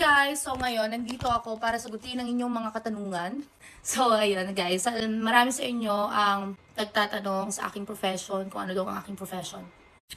guys! So ngayon, nandito ako para sagutin ang inyong mga katanungan. So ayun guys, marami sa inyo ang nagtatanong sa aking profession, kung ano daw ang aking profession.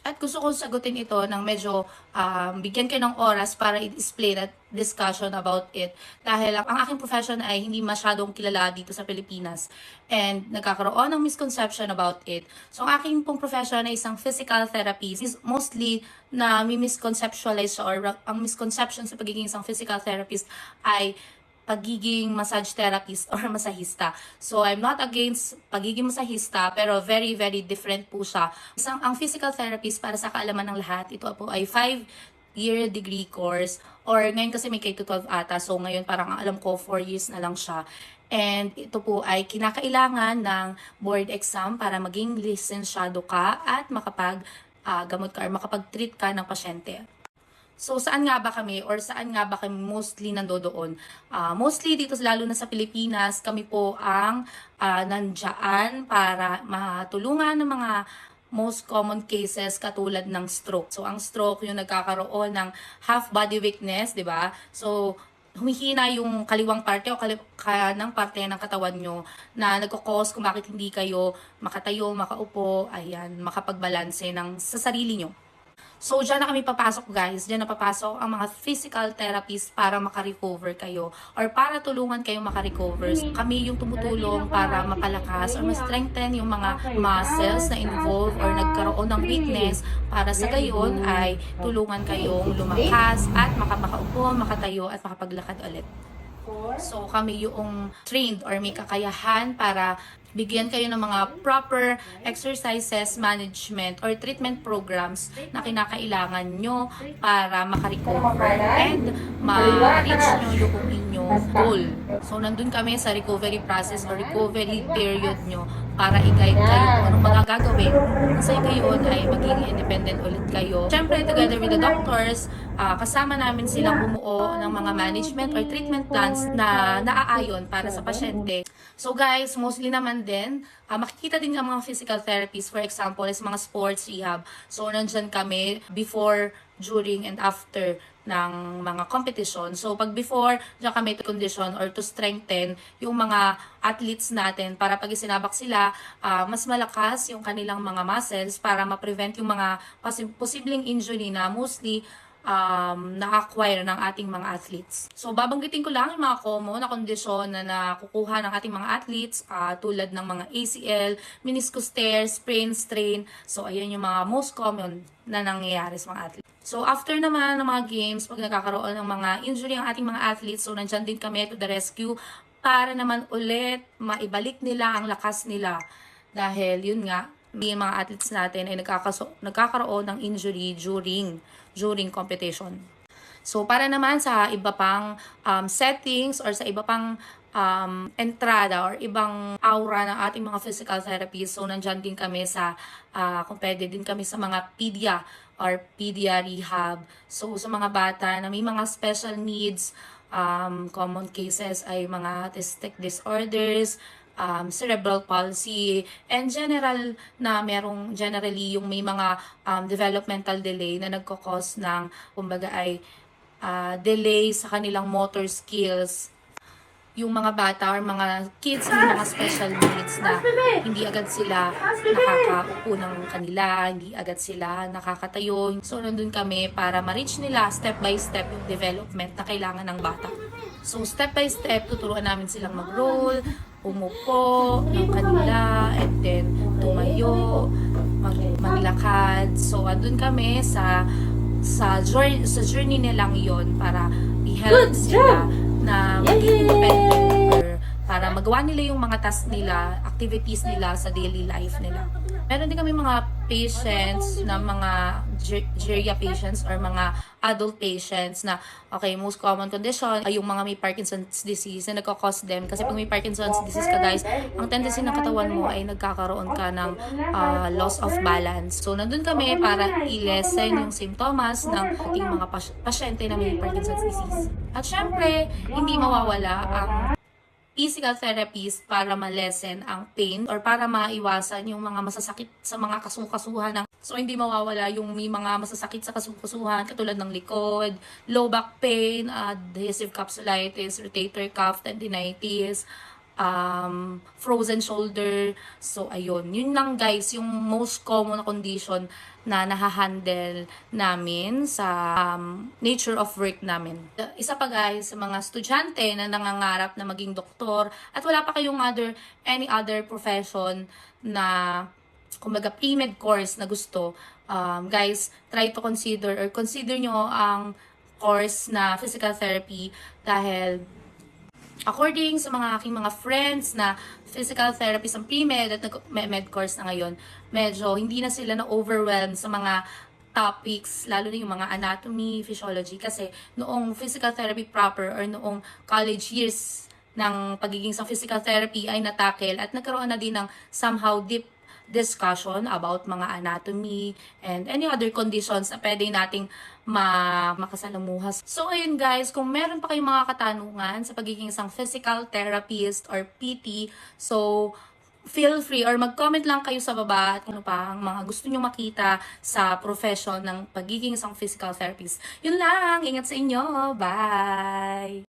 At gusto kong sagutin ito ng medyo um, bigyan kayo ng oras para i-display at discussion about it. Dahil ang, aking profession ay hindi masyadong kilala dito sa Pilipinas. And nagkakaroon ng misconception about it. So ang aking pong profession ay isang physical therapist. Is mostly na may misconceptualize or ang misconception sa pagiging isang physical therapist ay pagiging massage therapist or masahista. So, I'm not against pagiging masahista, pero very, very different po siya. Isang, ang physical therapist, para sa kaalaman ng lahat, ito po ay 5-year degree course. Or ngayon kasi may K-12 ata, so ngayon parang ang alam ko 4 years na lang siya. And ito po ay kinakailangan ng board exam para maging lisensyado ka at makapag ah, gamot ka or makapag-treat ka ng pasyente. So, saan nga ba kami or saan nga ba kami mostly nandoon? Ah, mostly dito, lalo na sa Pilipinas, kami po ang ah, nandyan para matulungan ng mga most common cases katulad ng stroke. So, ang stroke yung nagkakaroon ng half body weakness, di ba? So, humihina yung kaliwang parte o kanang parte ng katawan nyo na nagkakos kung bakit hindi kayo makatayo, makaupo, ayan, makapagbalanse ng sa sarili nyo. So, dyan na kami papasok guys. Dyan na papasok ang mga physical therapists para makarecover kayo or para tulungan kayo makarecover. So, kami yung tumutulong para mapalakas or ma-strengthen yung mga muscles na involved or nagkaroon ng weakness para sa gayon ay tulungan kayong lumakas at makapakaupo, makatayo at makapaglakad ulit. So, kami yung trained or may kakayahan para bigyan kayo ng mga proper exercises, management, or treatment programs na kinakailangan nyo para makarecover and ma-reach nyo yung goal. So, nandun kami sa recovery process or recovery period nyo para i-guide kayo kung anong mga. Kasi gayon ay magiging independent ulit kayo. Siyempre, together with the doctors, ah, kasama namin silang bumuo ng mga management or treatment plans na naaayon para sa pasyente. So guys, mostly naman din, ah, makikita din ng mga physical therapists, for example, is mga sports rehab. So nandyan kami before, during, and after ng mga competition. So, pag before, diyan kami to condition or to strengthen yung mga athletes natin para pag isinabak sila, ah, mas malakas yung kanilang mga muscles para ma-prevent yung mga posi- posibleng injury na mostly um, na-acquire ng ating mga athletes. So, babanggitin ko lang yung mga common na kondisyon na nakukuha ng ating mga athletes ah, tulad ng mga ACL, meniscus tear, sprain, strain. So, ayan yung mga most common na nangyayari sa mga athletes. So, after naman ng mga games, pag nagkakaroon ng mga injury ang ating mga athletes, so nandyan din kami to the rescue para naman ulit maibalik nila ang lakas nila. Dahil yun nga, may mga athletes natin ay nagkakaroon ng injury during during competition. So, para naman sa iba pang um, settings or sa iba pang um, entrada or ibang aura ng ating mga physical therapists, so nandyan din kami sa, ah, kung pwede din kami sa mga pedia or pedia rehab. So, sa mga bata na may mga special needs, um, common cases ay mga autistic disorders, um, cerebral palsy, and general na merong generally yung may mga um, developmental delay na nagkakos ng, kumbaga ay ah, delay sa kanilang motor skills yung mga bata or mga kids na mga special needs na hindi agad sila nakakaupo ng kanila, hindi agad sila nakakatayo. So, nandun kami para ma-reach nila step by step yung development na kailangan ng bata. So, step by step, tuturuan namin silang mag-roll, umupo ng kanila, and then tumayo, mag maglakad. So, andun kami sa sa journey, sa journey nilang yon para i-help sila na maging independent para magawa nila yung mga tasks nila, activities nila sa daily life nila. Meron din kami mga patients na mga ger- geria patients or mga adult patients na okay, most common condition ay yung mga may Parkinson's disease na nagkakos them. Kasi pag may Parkinson's disease ka guys, ang tendency ng katawan mo ay nagkakaroon ka ng ah, loss of balance. So, nandun kami para i-lessen yung symptoms ng ating mga pas- pasyente na may Parkinson's disease. At syempre, hindi mawawala ang physical therapies para ma-lessen ang pain or para maiwasan yung mga masasakit sa mga kasukasuhan ng So, hindi mawawala yung may mga masasakit sa kasukusuhan, katulad ng likod, low back pain, adhesive capsulitis, rotator cuff, tendinitis, um, frozen shoulder. So, ayun. Yun lang guys, yung most common na condition na nahahandle namin sa um, nature of work namin. Isa pa guys, sa mga estudyante na nangangarap na maging doktor at wala pa kayong other, any other profession na kumbaga pre-med course na gusto, um, guys, try to consider or consider nyo ang course na physical therapy dahil according sa mga aking mga friends na physical therapist ang pre-med at nag-med course na ngayon, medyo hindi na sila na-overwhelm sa mga topics, lalo na yung mga anatomy, physiology, kasi noong physical therapy proper or noong college years ng pagiging sa physical therapy ay natakel at nagkaroon na din ng somehow deep discussion about mga anatomy and any other conditions na pwede nating ma makasalamuha. So, ayun guys, kung meron pa kayong mga katanungan sa pagiging isang physical therapist or PT, so, feel free or mag-comment lang kayo sa baba at ano pa ang mga gusto nyo makita sa profession ng pagiging isang physical therapist. Yun lang, ingat sa inyo. Bye!